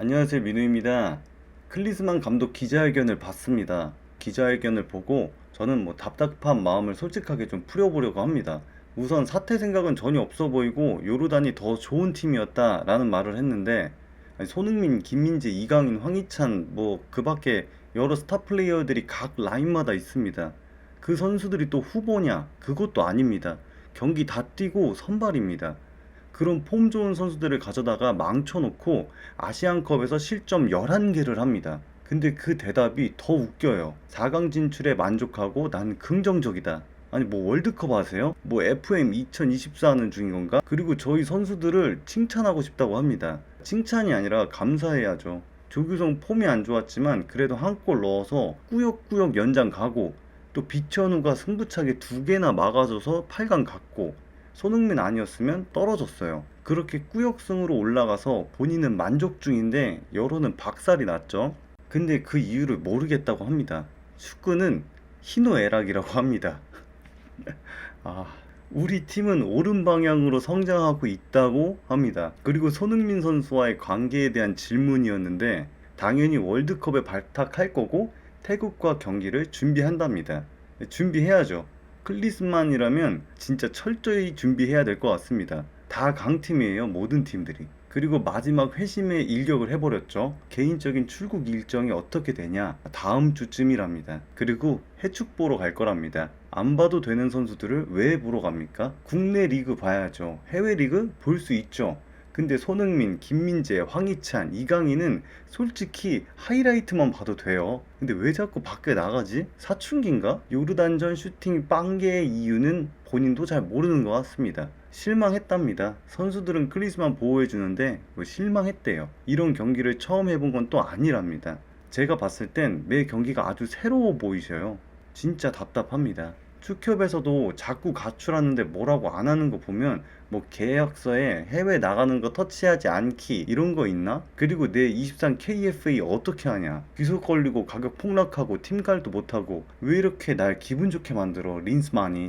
안녕하세요 민우입니다. 클리스만 감독 기자회견을 봤습니다. 기자회견을 보고 저는 뭐 답답한 마음을 솔직하게 좀 풀어보려고 합니다. 우선 사퇴 생각은 전혀 없어 보이고 요르단이 더 좋은 팀이었다라는 말을 했는데 손흥민, 김민재, 이강인, 황희찬 뭐 그밖에 여러 스타 플레이어들이 각 라인마다 있습니다. 그 선수들이 또 후보냐? 그것도 아닙니다. 경기 다 뛰고 선발입니다. 그런 폼 좋은 선수들을 가져다가 망쳐놓고 아시안컵에서 실점 11개를 합니다. 근데 그 대답이 더 웃겨요. 4강 진출에 만족하고 난 긍정적이다. 아니 뭐 월드컵 하세요? 뭐 FM 2024 하는 중인 건가? 그리고 저희 선수들을 칭찬하고 싶다고 합니다. 칭찬이 아니라 감사해야죠. 조규성 폼이 안 좋았지만 그래도 한 골 넣어서 꾸역꾸역 연장 가고 또 비천우가 승부차게 두 개나 막아줘서 8강 갔고 손흥민 아니었으면 떨어졌어요. 그렇게 꾸역승으로 올라가서 본인은 만족 중인데 여론은 박살이 났죠. 근데 그 이유를 모르겠다고 합니다. 축구는 희노애락이라고 합니다. 아, 우리 팀은 옳은 방향으로 성장하고 있다고 합니다. 그리고 손흥민 선수와의 관계에 대한 질문이었는데 당연히 월드컵에 발탁할 거고 태국과 경기를 준비한답니다. 준비해야죠. 클리스만이라면 진짜 철저히 준비해야 될 것 같습니다. 다 강팀이에요, 모든 팀들이. 그리고 마지막 회심의 일격을 해버렸죠. 개인적인 출국 일정이 어떻게 되냐? 다음 주쯤이랍니다. 그리고 해축 보러 갈 거랍니다. 안 봐도 되는 선수들을 왜 보러 갑니까? 국내 리그 봐야죠. 해외 리그 볼 수 있죠. 근데 손흥민, 김민재, 황희찬, 이강인은 솔직히 하이라이트만 봐도 돼요. 근데 왜 자꾸 밖에 나가지? 사춘기인가? 요르단전 슈팅 빵개의 이유는 본인도 잘 모르는 것 같습니다. 실망했답니다. 선수들은 클리스만 보호해주는데 뭐 실망했대요. 이런 경기를 처음 해본 건 또 아니랍니다. 제가 봤을 땐 매 경기가 아주 새로워 보이셔요. 진짜 답답합니다. 축협에서도 자꾸 가출하는데 뭐라고 안 하는 거 보면 뭐 계약서에 해외 나가는 거 터치하지 않기 이런 거 있나? 그리고 내 23 KFA 어떻게 하냐? 귀속 걸리고 가격 폭락하고 팀 갈도 못하고 왜 이렇게 날 기분 좋게 만들어 린스만이